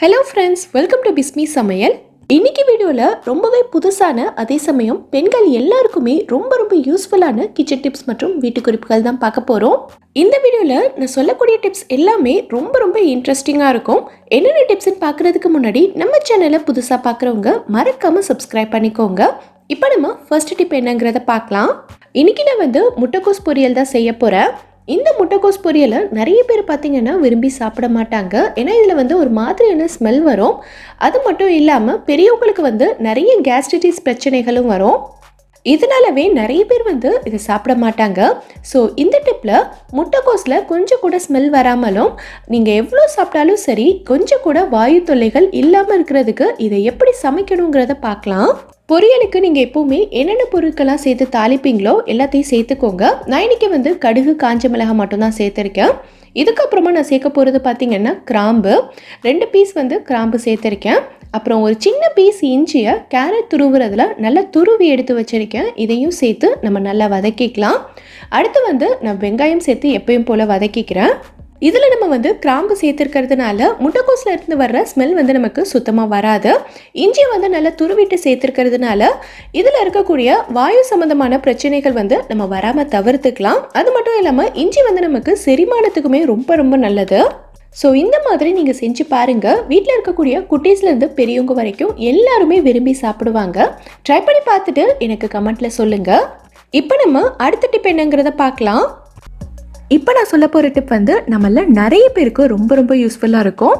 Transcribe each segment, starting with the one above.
Hello friends welcome to Bismi சமையல் இன்னைக்கு வீடியோவில் ரொம்பவே புதுசான அதே சமயம் பெண்கள் எல்லாருக்குமே ரொம்ப ரொம்ப யூஸ்ஃபுல்லான கிச்சன் டிப்ஸ் மற்றும் வீட்டு குறிப்புகள் தான் பார்க்க போகிறோம் இந்த வீடியோவில் நான் சொல்லக்கூடிய டிப்ஸ் எல்லாமே ரொம்ப ரொம்ப இன்ட்ரெஸ்டிங்காக இருக்கும். என்னென்ன டிப்ஸ்ன்னு பார்க்குறதுக்கு முன்னாடி நம்ம சேனலை புதுசாக பார்க்குறவங்க மறக்காமல் சப்ஸ்கிரைப் பண்ணிக்கோங்க. இப்போ நம்ம ஃபர்ஸ்ட் டிப் என்னங்கிறத பார்க்கலாம். இன்றைக்கி நான் வந்து முட்டைக்கோஸ் பொரியல் தான் செய்ய போகிறேன் இந்த முட்டைக்கோஸ் பொரியலை நிறைய பேர் பார்த்தீங்கன்னா விரும்பி சாப்பிட மாட்டாங்க. ஏன்னா இதில் வந்து ஒரு மாதிரியான ஸ்மெல் வரும். அது மட்டும் இல்லாமல் பெரியவங்களுக்கு வந்து நிறைய கேஸ்ட்ரிட்டிஸ் பிரச்சனைகளும் வரும். இதனாலவே நிறைய பேர் வந்து இதை சாப்பிட மாட்டாங்க. ஸோ இந்த டிப்பில் முட்டைக்கோஸில் கொஞ்சம் கூட ஸ்மெல் வராமலும் நீங்கள் எவ்வளோ சாப்பிட்டாலும் சரி கொஞ்சம் கூட வாயு தொல்லைகள் இல்லாமல் இருக்கிறதுக்கு இதை எப்படி சமைக்கணுங்கிறத பார்க்கலாம். பொரியலுக்கு நீங்கள் எப்போவுமே என்னென்ன பொருட்கள்லாம் சேர்த்து தாளிப்பீங்களோ எல்லாத்தையும் சேர்த்துக்கோங்க. நான் இன்னைக்கு வந்து கடுகு காஞ்ச மிளகாய் மட்டும்தான் சேர்த்துருக்கேன். இதுக்கப்புறமா நான் சேர்க்க போகிறது பார்த்திங்கன்னா கிராம்பு. ரெண்டு பீஸ் வந்து கிராம்பு சேர்த்துருக்கேன். அப்புறம் ஒரு சின்ன பீஸ் இஞ்சியை கேரட் துருவுறதுல நல்லா துருவி எடுத்து வச்சிருக்கேன். இதையும் சேர்த்து நம்ம நல்லா வதக்கிக்கலாம். அடுத்து வந்து நான் வெங்காயம் சேர்த்து எப்பயும் போல் வதக்கிக்கிறேன். இதில் நம்ம வந்து கிராம்பு சேர்த்துருக்கிறதுனால முட்டைக்கோஸில் இருந்து வர்ற ஸ்மெல் வந்து நமக்கு சுத்தமாக வராது. இஞ்சி வந்து நல்லா துருவிட்டு சேர்த்துருக்கிறதுனால இதில் இருக்கக்கூடிய வாயு சம்மந்தமான பிரச்சனைகள் வந்து நம்ம வராமல் தவிர்த்துக்கலாம். அது மட்டும் இல்லாமல் இஞ்சி வந்து நமக்கு செரிமானத்துக்குமே ரொம்ப ரொம்ப நல்லது. ஸோ இந்த மாதிரி நீங்கள் செஞ்சு பாருங்கள் வீட்டில் இருக்கக்கூடிய குட்டீஸ்லேருந்து பெரியவங்க வரைக்கும் எல்லாருமே விரும்பி சாப்பிடுவாங்க. ட்ரை பண்ணி பார்த்துட்டு எனக்கு கமெண்ட்டில் சொல்லுங்கள் இப்போ நம்ம அடுத்த டிப் என்னங்கிறத பார்க்கலாம். இப்போ நான் சொல்ல போகிற டிப் வந்து நம்மள நிறைய பேருக்கு ரொம்ப ரொம்ப யூஸ்ஃபுல்லாக இருக்கும்.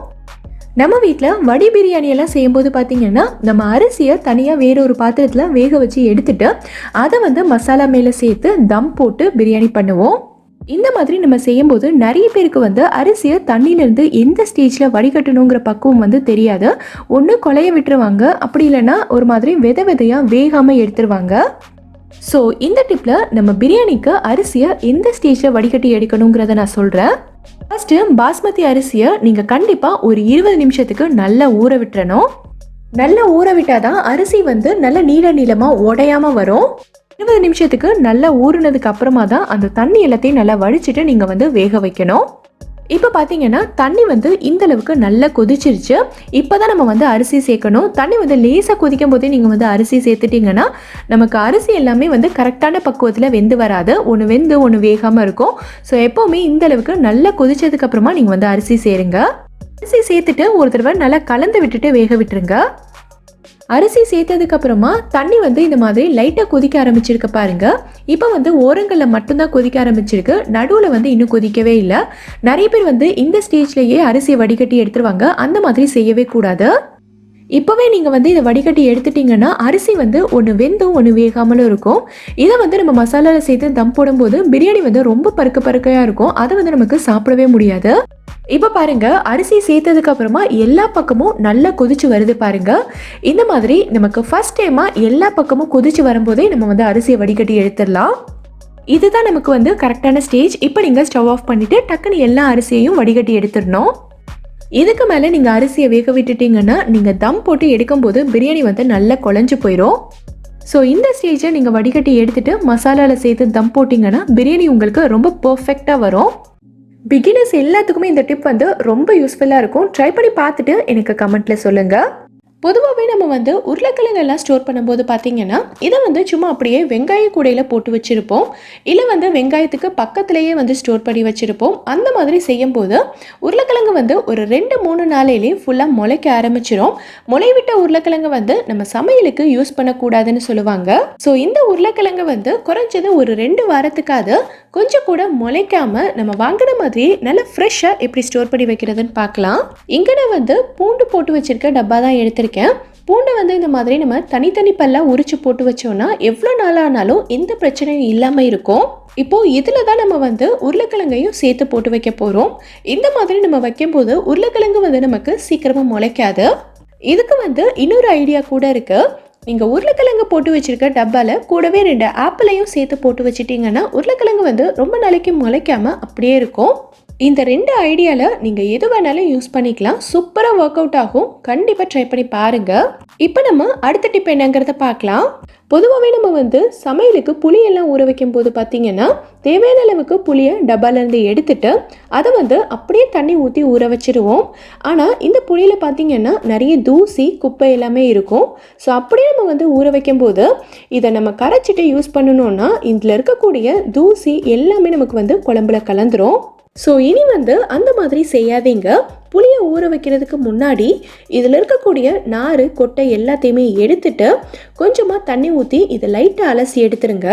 நம்ம வீட்டில் வடி பிரியாணி எல்லாம் செய்யும்போது பார்த்தீங்கன்னா நம்ம அரிசியை தனியாக வேற ஒரு பாத்திரத்தில் வேக வச்சு எடுத்துட்டு அதை வந்து மசாலா மேலே சேர்த்து தம் போட்டு பிரியாணி பண்ணுவோம். இந்த மாதிரி நம்ம செய்யும்போது நிறைய பேருக்கு வந்து அரிசியை தண்ணியிலேருந்து எந்த ஸ்டேஜில் வடிகட்டணுங்கிற பக்குவம் வந்து தெரியாது. ஒன்று கொலைய விட்டுருவாங்க. அப்படி இல்லைன்னா ஒரு மாதிரி வித விதையாக வேகாமல் எடுத்துருவாங்க. ஸோ இந்த டிப்பில் நம்ம பிரியாணிக்கு அரிசியை எந்த ஸ்டேஜில் வடிகட்டி எடுக்கணுங்கிறத நான் சொல்கிறேன் ஃபஸ்ட்டு பாஸ்மதி அரிசியை நீங்கள் கண்டிப்பாக ஒரு இருபது நிமிஷத்துக்கு நல்லா ஊற விட்டுறணும். நல்லா ஊற விட்டால் தான் அரிசி வந்து நல்ல நீள நீளமாக உடையாமல் வரும். இருபது நிமிஷத்துக்கு நல்லா ஊறினதுக்கு அப்புறமா தான் அந்த தண்ணி எல்லாத்தையும் நல்லா வடிச்சிட்டு நீங்கள் வந்து வேக வைக்கணும். இப்போ பார்த்தீங்கன்னா தண்ணி வந்து இந்த அளவுக்கு நல்லா கொதிச்சிருச்சு. இப்போ தான் நம்ம வந்து அரிசி சேர்க்கணும். தண்ணி வந்து லேசாக கொதிக்கும் போதே நீங்கள் வந்து அரிசி சேர்த்துட்டிங்கன்னா நமக்கு அரிசி எல்லாமே வந்து கரெக்டான பக்குவத்தில் வெந்து வராது. ஒன்று வெந்து ஒன்று வேகாமல் இருக்கும். ஸோ எப்போவுமே இந்த அளவுக்கு நல்லா கொதிச்சதுக்கப்புறமா நீங்கள் வந்து அரிசி சேருங்க. அரிசி சேர்த்துட்டு ஒரு தடவை நல்லா கலந்து விட்டுட்டு வேக விட்டுருங்க. அரிசி சேர்த்ததுக்கு அப்புறமா தண்ணி வந்து இந்த மாதிரி லைட்டாக கொதிக்க ஆரம்பிச்சிருக்க பாருங்க. இப்போ வந்து ஓரங்களில் மட்டும்தான் கொதிக்க ஆரம்பிச்சிருக்கு. நடுவில் வந்து இன்னும் கொதிக்கவே இல்லை. நிறைய பேர் வந்து இந்த ஸ்டேஜ்லேயே அரிசியை வடிகட்டி எடுத்துருவாங்க. அந்த மாதிரி செய்யவே கூடாது. இப்போவே நீங்கள் வந்து இதை வடிகட்டி எடுத்துட்டிங்கன்னா அரிசி வந்து ஒன்று வெந்தும் ஒன்று வேகாமலும் இருக்கும். இதை வந்து நம்ம மசாலாவில் சேர்த்து தம் போடும்போது பிரியாணி வந்து ரொம்ப பருக்க பருக்கையாக இருக்கும். அதை வந்து நமக்கு சாப்பிடவே முடியாது. இப்போ பாருங்க அரிசி சேர்த்ததுக்கு அப்புறமா எல்லா பக்கமும் நல்லா கொதிச்சு வருது பாருங்க. இந்த மாதிரி நமக்கு ஃபர்ஸ்ட் டைமா எல்லா பக்கமும் கொதிச்சு வரும்போதே நம்ம வந்து அரிசியை வடிகட்டி எடுத்துடலாம். இதுதான் நமக்கு வந்து கரெக்டான ஸ்டேஜ் இப்போ நீங்கள் ஸ்டவ் ஆஃப் பண்ணிவிட்டு டக்குன்னு எல்லா அரிசியையும் வடிகட்டி எடுத்துடணும். இதுக்கு மேலே நீங்கள் அரிசியை வேக விட்டுட்டீங்கன்னா நீங்கள் தம் போட்டு எடுக்கும்போது பிரியாணி வந்து நல்லா குழஞ்சு போயிடும் ஸோ இந்த ஸ்டேஜை நீங்கள் வடிகட்டி எடுத்துட்டு மசாலாவில் சேர்த்து தம் போட்டிங்கன்னா பிரியாணி உங்களுக்கு ரொம்ப பர்ஃபெக்டாக வரும். பிகினர்ஸ் எல்லாத்துக்குமே இந்த டிப் வந்து ரொம்ப யூஸ்ஃபுல்லாக இருக்கும். ட்ரை பண்ணி பார்த்துட்டு எனக்கு கமெண்ட்டில் சொல்லுங்கள் பொதுவாக நம்ம வந்து உருளைக்கிழங்கு எல்லாம் ஸ்டோர் பண்ணும்போது பார்த்தீங்கன்னா இதை வந்து சும்மா அப்படியே வெங்காய கூடையில் போட்டு வச்சுருப்போம். இல்லை வந்து வெங்காயத்துக்கு பக்கத்துலேயே வந்து ஸ்டோர் பண்ணி வச்சுருப்போம். அந்த மாதிரி செய்யும்போது உருளைக்கிழங்கு வந்து ஒரு ரெண்டு மூணு நாளையிலேயே ஃபுல்லாக முளைக்க ஆரம்பிச்சிடும் முளைவிட்ட உருளைக்கிழங்கு வந்து நம்ம சமையலுக்கு யூஸ் பண்ணக்கூடாதுன்னு சொல்லுவாங்க. ஸோ இந்த உருளைக்கிழங்கு வந்து குறைஞ்சது ஒரு ரெண்டு வாரத்துக்காவது கொஞ்சம் கூட முளைக்காம நம்ம வாங்கின மாதிரி நல்லா ஃப்ரெஷ்ஷாக எப்படி ஸ்டோர் பண்ணி வைக்கிறதுன்னு பார்க்கலாம் இங்கே நான் வந்து பூண்டு போட்டு வச்சுருக்க டப்பா தான் எடுத்திருக்கேன். பூண்டை வந்து இந்த மாதிரி நம்ம தனித்தனி பல்லாக உரிச்சு போட்டு வச்சோம்னா எவ்வளோ நாளானாலும் எந்த பிரச்சனையும் இல்லாமல் இருக்கும். இப்போ இதில் தான் நம்ம வந்து உருளைக்கிழங்கையும் சேர்த்து போட்டு வைக்க போகிறோம் இந்த மாதிரி நம்ம வைக்கும்போது உருளைக்கிழங்கு வந்து நமக்கு சீக்கிரமாக முளைக்காது. இதுக்கு வந்து இன்னொரு ஐடியா கூட இருக்குது நீங்கள் உருளைக்கிழங்கு போட்டு வச்சுருக்க டப்பாவில் கூடவே ரெண்டு ஆப்பிளையும் சேர்த்து போட்டு வச்சிட்டிங்கன்னா உருளைக்கிழங்கு வந்து ரொம்ப நாளைக்கு முளைக்காமல் அப்படியே இருக்கும். இந்த ரெண்டு ஐடியாவில் நீங்கள் எது வேணாலும் யூஸ் பண்ணிக்கலாம். சூப்பராக ஒர்க் அவுட் ஆகும். கண்டிப்பாக ட்ரை பண்ணி பாருங்கள் இப்போ நம்ம அடுத்த டிப் என்னங்கிறத பார்க்கலாம். பொதுவாகவே நம்ம வந்து சமையலுக்கு புளியெல்லாம் ஊற வைக்கும் போது பார்த்தீங்கன்னா தேவையான அளவுக்கு புளியை டப்பாலேருந்து எடுத்துட்டு அதை வந்து அப்படியே தண்ணி ஊற்றி ஊற வச்சிருவோம். ஆனால் இந்த புளியில் பார்த்தீங்கன்னா நிறைய தூசி குப்பை எல்லாமே இருக்கும். ஸோ அப்படியே நம்ம வந்து ஊற வைக்கும்போது இதை நம்ம கரைச்சிட்டு யூஸ் பண்ணணும்னா இதில் இருக்கக்கூடிய தூசி எல்லாமே நமக்கு வந்து குழம்புல கலந்துரும். ஸோ இனி வந்து அந்த மாதிரி செய்யாதீங்க. புளியை ஊற வைக்கிறதுக்கு முன்னாடி இதில் இருக்கக்கூடிய நார் கொட்டை எல்லாத்தையுமே எடுத்துட்டு கொஞ்சமாக தண்ணி ஊற்றி இதை லைட்டாக அலசி எடுத்துருங்க.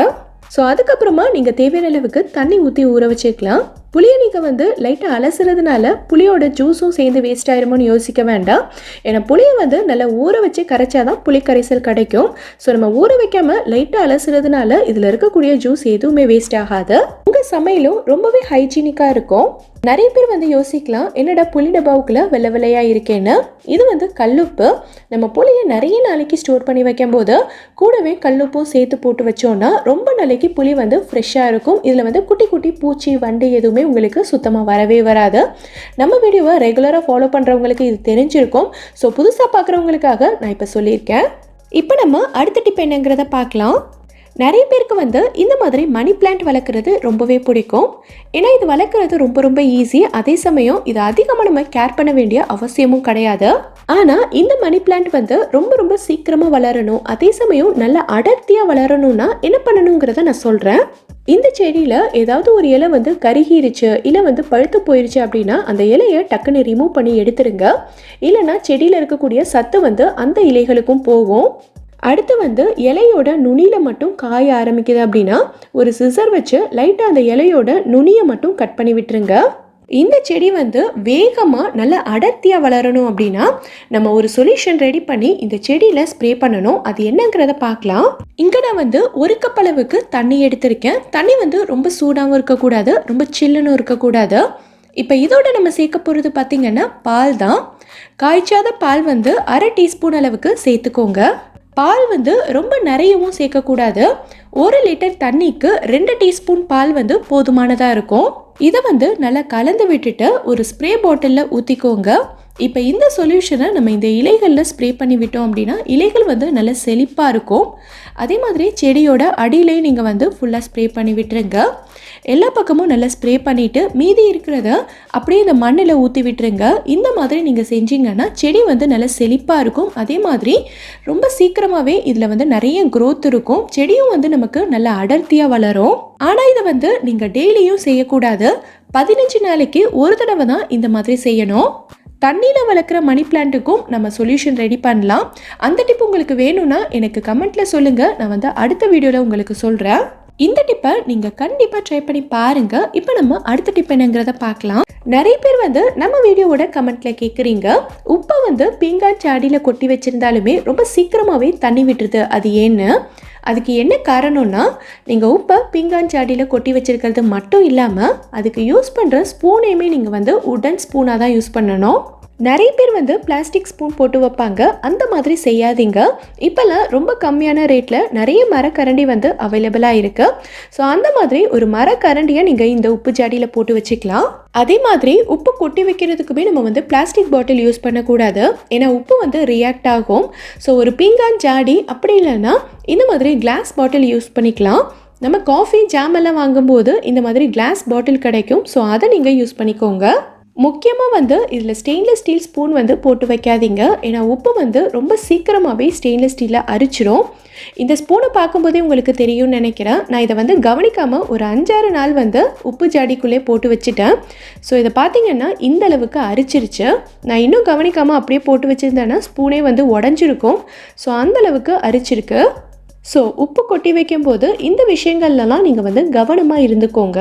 ஸோ அதுக்கப்புறமா நீங்கள் தேவையான அளவுக்கு தண்ணி ஊற்றி ஊற வச்சுக்கலாம். புளியை நீங்கள் வந்து லைட்டாக அலசுறதுனால புளியோட ஜூஸும் சேர்ந்து வேஸ்ட் ஆயிருமோன்னு யோசிக்க வேண்டாம். ஏன்னா புளியை வந்து நல்லா ஊற வச்சு கரைச்சாதான் புளி கரைசல் கிடைக்கும். ஸோ நம்ம ஊற வைக்காமல் லைட்டாக அலசுறதுனால இதில் இருக்கக்கூடிய ஜூஸ் எதுவுமே வேஸ்ட் ஆகாது. உங்கள் சமையலும் ரொம்பவே ஹைஜீனிக்காக இருக்கும். நிறைய பேர் வந்து யோசிக்கலாம் என்னடா புளி டப்பாவுக்குள்ளே வெள்ளை வெள்ளையாக இருக்கேன்னு. இது வந்து கல்லுப்பு. நம்ம புளியை நிறைய நாளைக்கு ஸ்டோர் பண்ணி வைக்கும்போது கூடவே கல்லுப்பும் சேர்த்து போட்டு வச்சோன்னா ரொம்ப நாளைக்கு புளி வந்து ஃப்ரெஷ்ஷாக இருக்கும். இதில் வந்து குட்டி குட்டி பூச்சி வண்டு எதுவுமே உங்களுக்கு சுத்தமாக வரவே வராது. நம்ம வீடியோவை ரெகுலராக ஃபாலோ பண்ணுறவங்களுக்கு இது தெரிஞ்சிருக்கும். ஸோ புதுசாக பார்க்குறவங்களுக்காக நான் இப்போ சொல்லியிருக்கேன். இப்போ நம்ம அடுத்த டிப் என்னங்கிறத பார்க்கலாம். நிறைய பேருக்கு வந்து இந்த மாதிரி மணி பிளான்ட் வளர்க்குறது ரொம்பவே பிடிக்கும். ஏன்னா இது வளர்க்குறது ரொம்ப ரொம்ப ஈஸி அதே சமயம் இது அதிகமாக நம்ம கேர் பண்ண வேண்டிய அவசியமும் கிடையாது. ஆனால் இந்த மணி பிளான்ட் வந்து ரொம்ப ரொம்ப சீக்கிரமாக வளரணும். அதே சமயம் நல்ல அடர்த்தியாக வளரணும்னா என்ன பண்ணணுங்கிறத நான் சொல்கிறேன் இந்த செடியில் ஏதாவது ஒரு இலை வந்து கருகிருச்சு இல்லை வந்து பழுத்து போயிருச்சு அப்படின்னா அந்த இலையை டக்குன்னு ரிமூவ் பண்ணி எடுத்துருங்க. இல்லைன்னா செடியில் இருக்கக்கூடிய சத்து வந்து அந்த இலைகளுக்கும் போகும். அடுத்து வந்து இலையோட நுனியில் மட்டும் காய ஆரம்பிக்குது அப்படின்னா ஒரு சிசர் வச்சு லைட்டாக அந்த இலையோட நுனியை மட்டும் கட் பண்ணி விட்டுருங்க. இந்த செடி வந்து வேகமாக நல்ல அடர்த்தியாக வளரணும் அப்படின்னா நம்ம ஒரு சொல்யூஷன் ரெடி பண்ணி இந்த செடியில் ஸ்ப்ரே பண்ணணும். அது என்னங்கிறத பார்க்கலாம். இங்கே நான் வந்து ஒரு கப் அளவுக்கு தண்ணி எடுத்திருக்கேன். தண்ணி வந்து ரொம்ப சூடாகவும் இருக்கக்கூடாது ரொம்ப சில்லுன்னு இருக்கக்கூடாது. இப்போ இதோட நம்ம சேர்க்க போகிறது பார்த்திங்கன்னா பால் தான். காய்ச்சாத பால் வந்து அரை டீஸ்பூன் அளவுக்கு சேர்த்துக்கோங்க. பால் வந்து ரொம்ப நிறையவும் சேர்க்கக்கூடாது. ஒரு லிட்டர் தண்ணிக்கு ரெண்டு டீஸ்பூன் பால் வந்து போதுமானதாக இருக்கும். இதை வந்து நல்லா கலந்து விட்டுட்டு ஒரு ஸ்ப்ரே பாட்டிலில் ஊற்றிக்கோங்க இப்போ இந்த சொல்யூஷனை நம்ம இந்த இலைகளில் ஸ்ப்ரே பண்ணி விட்டோம் அப்படின்னா இலைகள் வந்து நல்ல செழிப்பாக இருக்கும். அதே மாதிரி செடியோட அடியிலையும் நீங்கள் வந்து ஃபுல்லாக ஸ்ப்ரே பண்ணி விட்டுருங்க. எல்லா பக்கமும் நல்லா ஸ்ப்ரே பண்ணிவிட்டு மீதி இருக்கிறத அப்படியே இந்த மண்ணில் ஊற்றி விட்டுருங்க. இந்த மாதிரி நீங்கள் செஞ்சீங்கன்னா செடி வந்து நல்லா செழிப்பாக இருக்கும். அதே மாதிரி ரொம்ப சீக்கிரமாகவே இதில் வந்து நிறைய க்ரோத் இருக்கும். செடியும் வந்து நமக்கு நல்லா அடர்த்தியாக வளரும். ஆனால் இதை வந்து நீங்கள் டெய்லியும் செய்யக்கூடாது. பதினஞ்சு நாளைக்கு ஒரு தடவை தான் இந்த மாதிரி செய்யணும். தண்ணியில் வளர்க்குற மணி பிளான்ட்டுக்கும் நம்ம சொல்யூஷன் ரெடி பண்ணலாம். அந்த டிப் உங்களுக்கு வேணும்னா எனக்கு கமெண்ட்டில் சொல்லுங்கள் நான் வந்து அடுத்த வீடியோவில் உங்களுக்கு சொல்கிறேன் இந்த டிப்பை நீங்கள் கண்டிப்பாக ட்ரை பண்ணி பாருங்கள் இப்போ நம்ம அடுத்த டிப் என்னங்கிறத பார்க்கலாம். நிறைய பேர் வந்து நம்ம வீடியோவோட கமெண்ட்ல கேட்குறீங்க உப்பை வந்து பீங்காய் சாடியில் கொட்டி வச்சிருந்தாலுமே ரொம்ப சீக்கிரமாகவே தண்ணி விட்டுருது. அது ஏன்னு? அதுக்கு என்ன காரணம்னா நீங்கள் உப்பை பீங்கான் சாடியில் கொட்டி வச்சிருக்கிறது மட்டும் இல்லாமல் அதுக்கு யூஸ் பண்ணுற ஸ்பூனையுமே நீங்கள் வந்து உடன் ஸ்பூனாக தான் யூஸ் பண்ணணும். நிறைய பேர் வந்து பிளாஸ்டிக் ஸ்பூன் போட்டு வைப்பாங்க. அந்த மாதிரி செய்யாதீங்க. இப்போல்லாம் ரொம்ப கம்மியான ரேட்டில் நிறைய மரக்கரண்டி வந்து அவைலபிளாக இருக்குது ஸோ அந்த மாதிரி ஒரு மரக்கரண்டியை நீங்கள் இந்த உப்பு ஜாடியில் போட்டு வச்சுக்கலாம். அதே மாதிரி உப்பு கொட்டி வைக்கிறதுக்குமே நம்ம வந்து பிளாஸ்டிக் பாட்டில் யூஸ் பண்ணக்கூடாது. ஏன்னா உப்பு வந்து ரியாக்ட் ஆகும். ஸோ ஒரு பீங்கான் ஜாடி அப்படி இல்லைன்னா இந்த மாதிரி கிளாஸ் பாட்டில் யூஸ் பண்ணிக்கலாம். நம்ம காஃபி ஜாம் எல்லாம் வாங்கும்போது இந்த மாதிரி கிளாஸ் பாட்டில் கிடைக்கும். ஸோ அதை நீங்கள் யூஸ் பண்ணிக்கோங்க. முக்கியமாக வந்து இதில் ஸ்டெயின்லெஸ் ஸ்டீல் ஸ்பூன் வந்து போட்டு வைக்காதீங்க. ஏன்னா உப்பு வந்து ரொம்ப சீக்கிரமாகவே ஸ்டெயின்லெஸ் ஸ்டீலில் அரிச்சிரும். இந்த ஸ்பூனை பார்க்கும்போதே உங்களுக்கு தெரியும்னு நினைக்கிறேன். நான் இதை வந்து கவனிக்காமல் ஒரு அஞ்சாறு நாள் வந்து உப்பு ஜாடிக்குள்ளே போட்டு வச்சுட்டேன். ஸோ இதை பார்த்தீங்கன்னா இந்த அளவுக்கு அரிச்சிருச்சு. நான் இன்னும் கவனிக்காமல் அப்படியே போட்டு வச்சுருந்தேன்னா ஸ்பூனே வந்து உடஞ்சிருக்கும். ஸோ அந்த அளவுக்கு அரிச்சிருக்கு. ஸோ உப்பு கொட்டி வைக்கும்போது இந்த விஷயங்கள்லாம் நீங்கள் வந்து கவனமாக இருந்துக்கோங்க.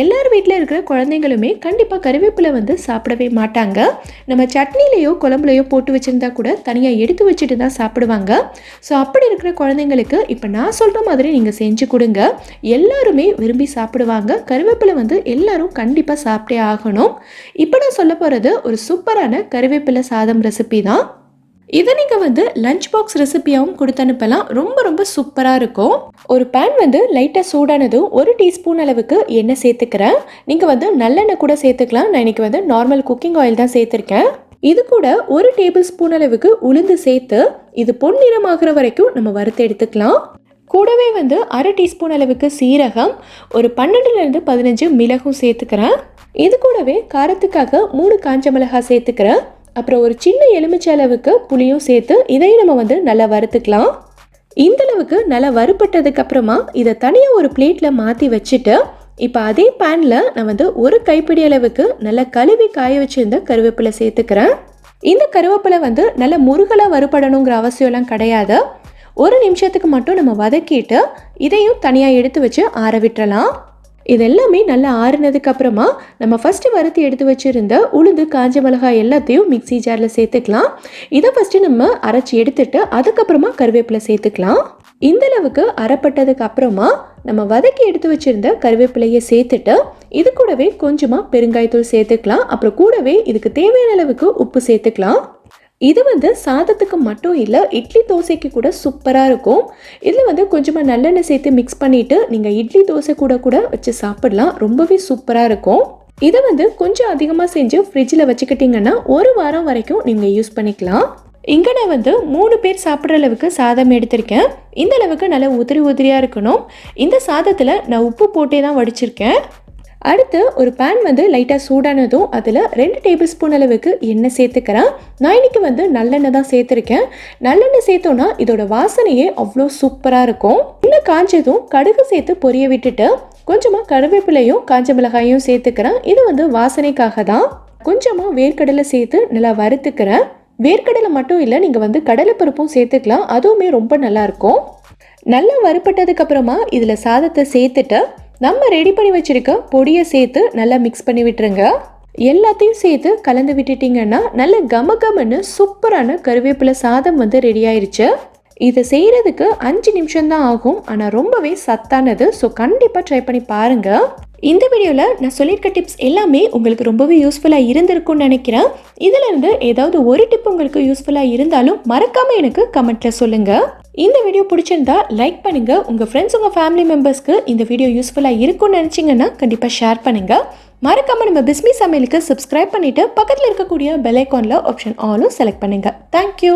எல்லார் வீட்டில் இருக்கிற குழந்தைங்களுமே கண்டிப்பாக கருவேப்பிலை வந்து சாப்பிடவே மாட்டாங்க. நம்ம சட்னிலேயோ குழம்புலையோ போட்டு வச்சுருந்தா கூட தனியாக எடுத்து வச்சுட்டு தான் சாப்பிடுவாங்க. ஸோ அப்படி இருக்கிற குழந்தைங்களுக்கு இப்போ நான் சொல்கிற மாதிரி நீங்கள் செஞ்சு கொடுங்க. எல்லாருமே விரும்பி சாப்பிடுவாங்க. கருவேப்பிலை வந்து எல்லாரும் கண்டிப்பாக சாப்பிட்டே ஆகணும். இப்போ நான் சொல்ல போகிறது ஒரு சூப்பரான கருவேப்பிலை சாதம் ரெசிபி தான். இதை நீங்கள் வந்து லஞ்ச் பாக்ஸ் ரெசிபியாகவும் கொடுத்து அனுப்பலாம். ரொம்ப ரொம்ப சூப்பராக இருக்கும். ஒரு பேன் வந்து லைட்டாக சூடானதும் ஒரு டீஸ்பூன் அளவுக்கு எண்ணெய் சேர்த்துக்கிறேன். நீங்கள் வந்து நல்லெண்ணெய் கூட சேர்த்துக்கலாம். நான் இன்றைக்கி வந்து நார்மல் குக்கிங் ஆயில் தான் சேர்த்துருக்கேன். இது கூட ஒரு டேபிள் ஸ்பூன் அளவுக்கு உளுந்து சேர்த்து இது பொன்னிறமாகிற வரைக்கும் நம்ம வறுத்து எடுத்துக்கலாம். கூடவே வந்து அரை டீஸ்பூன் அளவுக்கு சீரகம் ஒரு பன்னெண்டுலேருந்து பதினஞ்சு மிளகும் சேர்த்துக்கிறேன். இது கூடவே காரத்துக்காக மூணு காஞ்ச மிளகாய் சேர்த்துக்கிறேன். அப்புறம் ஒரு சின்ன எலுமிச்சை அளவுக்கு புளியும் சேர்த்து இதையும் நம்ம வந்து நல்லா வறுத்துக்கலாம். இந்த அளவுக்கு நல்லா வறுப்பட்டதுக்கு அப்புறமா இதை தனியாக ஒரு பிளேட்டில் மாற்றி வச்சுட்டு இப்போ அதே பேனில் நான் வந்து ஒரு கைப்பிடி அளவுக்கு நல்லா கழுவி காய வச்சுருந்த கருவேப்பிலை சேர்த்துக்கிறேன். இந்த கருவேப்பிலை வந்து நல்ல முருகலாக வறுபடணுங்கிற அவசியம்லாம் கிடையாது. ஒரு நிமிஷத்துக்கு மட்டும் நம்ம வதக்கிட்டு இதையும் தனியாக எடுத்து வச்சு ஆற விட்டுறலாம். இது எல்லாமே நல்லா ஆறுனதுக்கு அப்புறமா நம்ம ஃபஸ்ட்டு வறுத்து எடுத்து வச்சுருந்த உளுந்து காஞ்ச மிளகாய் எல்லாத்தையும் மிக்ஸி ஜாரில் சேர்த்துக்கலாம். இதை ஃபஸ்ட்டு நம்ம அரைச்சி எடுத்துட்டு அதுக்கப்புறமா கருவேப்பிலை சேர்த்துக்கலாம். இந்தளவுக்கு அறப்பட்டதுக்கு அப்புறமா நம்ம வதக்கி எடுத்து வச்சுருந்த கருவேப்பிலையை சேர்த்துட்டு இது கூடவே கொஞ்சமாக பெருங்காயத்தூள் சேர்த்துக்கலாம். அப்புறம் கூடவே இதுக்கு தேவையான அளவுக்கு உப்பு சேர்த்துக்கலாம். இது வந்து சாதத்துக்கு மட்டும் இல்லை இட்லி தோசைக்கு கூட சூப்பராக இருக்கும். இதில் வந்து கொஞ்சமாக நல்லெண்ணெய் சேர்த்து மிக்ஸ் பண்ணிவிட்டு நீங்கள் இட்லி தோசை கூட கூட வச்சு சாப்பிடலாம். ரொம்பவே சூப்பராக இருக்கும். இதை வந்து கொஞ்சம் அதிகமாக செஞ்சு ஃப்ரிட்ஜில் வச்சுக்கிட்டிங்கன்னா ஒரு வாரம் வரைக்கும் நீங்கள் யூஸ் பண்ணிக்கலாம். இங்கே நான் வந்து மூணு பேர் சாப்பிட்ற அளவுக்கு சாதம் எடுத்திருக்கேன். இந்த அளவுக்கு நல்லா உதிரி உதிரியாக இருக்கணும். இந்த சாதத்தில் நான் உப்பு போட்டே தான் வடிச்சிருக்கேன். அடுத்து ஒரு பேன் வந்து லைட்டாக சூடானதும் அதில் ரெண்டு டேபிள் ஸ்பூன் அளவுக்கு எண்ணெய் சேர்த்துக்கிறேன். நான் இன்றைக்கி வந்து நல்லெண்ணெய் தான் சேர்த்துருக்கேன். நல்லெண்ணெய் சேர்த்தோன்னா இதோட வாசனையே அவ்வளோ சூப்பராக இருக்கும். இன்னும் காஞ்சதும் கடுகு சேர்த்து பொரிய விட்டுட்டு கொஞ்சமாக கருவேப்பிலையும் காஞ்ச மிளகாயும் சேர்த்துக்கிறேன். இது வந்து வாசனைக்காக தான். கொஞ்சமாக வேர்க்கடலை சேர்த்து நல்லா வறுத்துக்கிறேன். வேர்க்கடலை மட்டும் இல்லை நீங்கள் வந்து கடலைப்பருப்பும் சேர்த்துக்கலாம். அதுவுமே ரொம்ப நல்லாயிருக்கும் நல்லா வறுப்பட்டதுக்கப்புறமா இதில் சாதத்தை சேர்த்துட்டு நம்ம ரெடி பண்ணி வச்சிருக்க பொடியை சேர்த்து நல்லா மிக்ஸ் பண்ணி விட்டுருங்க. எல்லாத்தையும் சேர்த்து கலந்து விட்டுட்டிங்கன்னா நல்ல கம கமன்னு சூப்பரான கருவேப்பிலை சாதம் வந்து ரெடி ஆயிடுச்சு இதை செய்கிறதுக்கு அஞ்சு நிமிஷம் தான் ஆகும். ஆனால் ரொம்பவே சத்தானது. ஸோ கண்டிப்பாக ட்ரை பண்ணி பாருங்கள் இந்த வீடியோவில் நான் சொல்லியிருக்க டிப்ஸ் எல்லாமே உங்களுக்கு ரொம்பவே யூஸ்ஃபுல்லாக இருந்திருக்கும்னு நினைக்கிறேன். இதிலிருந்து ஏதாவது ஒரு டிப் உங்களுக்கு யூஸ்ஃபுல்லாக இருந்தாலும் மறக்காமல் எனக்கு கமெண்ட்டில் சொல்லுங்கள் இந்த வீடியோ பிடிச்சிருந்தா லைக் பண்ணுங்கள் உங்கள் ஃப்ரெண்ட்ஸ் உங்கள் ஃபேமிலி மெம்பர்ஸ்க்கு இந்த வீடியோ யூஸ்ஃபுல்லாக இருக்கும்னு நினச்சிங்கன்னா கண்டிப்பாக ஷேர் பண்ணுங்கள் மறக்காமல் நம்ம பிஸ்மி சமையலுக்கு சப்ஸ்கிரைப் பண்ணிவிட்டு பக்கத்தில் இருக்கக்கூடிய பெல் ஆப்ஷன் ஆலும் செலக்ட் பண்ணுங்கள் தேங்க்யூ